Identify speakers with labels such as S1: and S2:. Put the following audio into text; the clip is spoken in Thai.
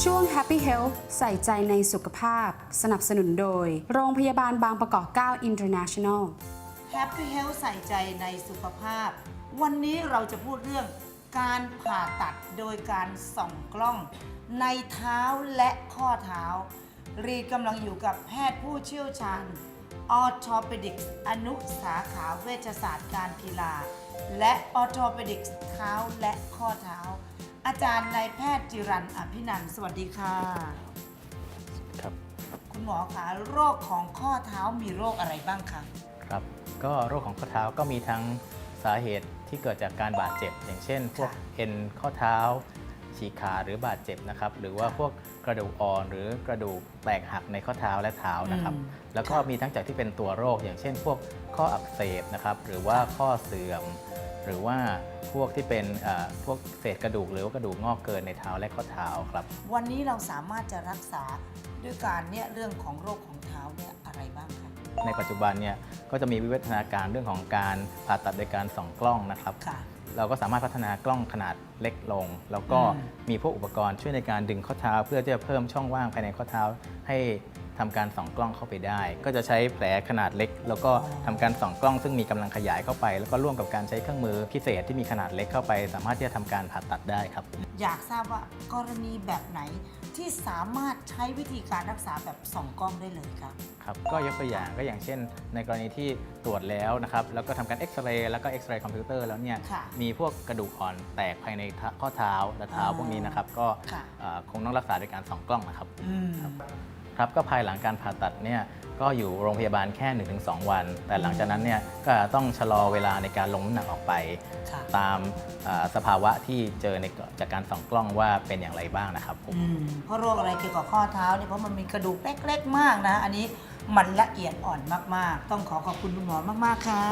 S1: ช่วง Happy Health ใส่ใจในสุขภาพ สนับสนุนโดย โรงพยาบาลบางประกอบ 9 International
S2: Happy Health ใส่ใจในสุขภาพ วันนี้เราจะพูดเรื่องการผ่าตัดโดยการส่องกล้อง ในเท้าและข้อเท้า รีกำลังอยู่กับแพทย์ผู้เชี่ยวชาญออ t โ p เปดิกอนุสาขาเวชศาสตร์การกีฬา และออ t โ p เปดิกส์เท้าและข้อเท้า อาจารย์นายแพทย์จิรันอภินันท์สวัสดีค่ะ
S3: ครับ
S2: คุณหมอคะโรคของข้อเท้ามีโรคอะไรบ้างคะ
S3: ครับ ก็โรคของข้อเท้าก็มีทั้งสาเหตุที่เกิดจากการบาดเจ็บ อย่างเช่น พวก
S2: ค่ะ
S3: เอ็นข้อเท้า ฉีกขาดหรือบาดเจ็บนะครับ หรือว่า
S2: ค่ะ
S3: พวกกระดูกอ่อนหรือกระดูกแตกหักในข้อเท้าและเท้านะครับ
S2: อืม
S3: แล้วก็
S2: ค่ะ
S3: มีทั้งจากที่เป็นตัวโรค อย่างเช่น พวกข้ออักเสบนะครับ หรือว่าข้อเสื่อม หรือว่าพวกที่เป็นเอ่อพวกเศษกระดูกหรือว่ากระดูกงอกเกินในเท้าและข้อเท้าครับ
S2: วันนี้เราสามารถจะรักษาด้วยการเนี่ยเรื่องของโรคของเท้าเนี่ยอะไรบ้างคะ
S3: ในปัจจุบันเนี่ยก็จะมีวิวัฒนาการเรื่องของการผ่าตัดโดยการส่องกล้องนะครับ
S2: ค่ะ
S3: เราก็สามารถพัฒนากล้องขนาดเล็กลง แล้วก็
S2: อืม
S3: มีพวกอุปกรณ์ช่วยในการดึงข้อเท้า เพื่อที่จะเพิ่มช่องว่างภายในข้อเท้าให้ ทำการส่องกล้องเข้าไปได้ ก็จะใช้แผลขนาดเล็ก แล้วก็ทำการส่องกล้อง ซึ่งมีกำลังขยายเข้าไป แล้วก็ร่วมกับการใช้เครื่องมือพิเศษที่มีขนาดเล็กเข้าไป สามารถที่จะทำการผ่าตัดได้ครับ
S2: อยากทราบว่ากรณีแบบไหนที่สามารถใช้วิธีการรักษาแบบส่องกล้องได้เลยคะ
S3: ครับก็ยกตัวอย่างก็อย่างเช่น ในกรณีที่ตรวจแล้วนะครับแล้วก็ทำการเอ็กซเรย์แล้วก็เอ็กซเรย์คอมพิวเตอร์แล้วเนี่ย
S2: ค่ะ
S3: มีพวกกระดูกอ่อนแตกภายในข้อเท้าและเท้า
S2: อ๋อ
S3: พวกนี้นะครับก็
S2: ค่ะ
S3: เอ่อคงต้องรักษาโดยการส่องกล้องนะครับ
S2: อืม
S3: ครับก็ภายหลังการผ่าตัดเนี่ยก็อยู่โรงพยาบาลแค่ 1-2 วัน แต่หลังจากนั้นเนี่ยก็ต้องชะลอเวลาในการลงน้ำหนักออกไป
S2: ค่ะ
S3: ตามเอ่อสภาวะที่เจอในจากการส่องกล้องว่าเป็นอย่างไรบ้างนะครับผม
S2: อืมเพราะโรคอะไรเกี่ยวกับข้อเท้าเนี่ยเพราะมันมีกระดูกเล็กๆมากนะ อันนี้มันละเอียดอ่อนมากๆ ต้องขอขอบคุณคุณหมอมากๆค่ะ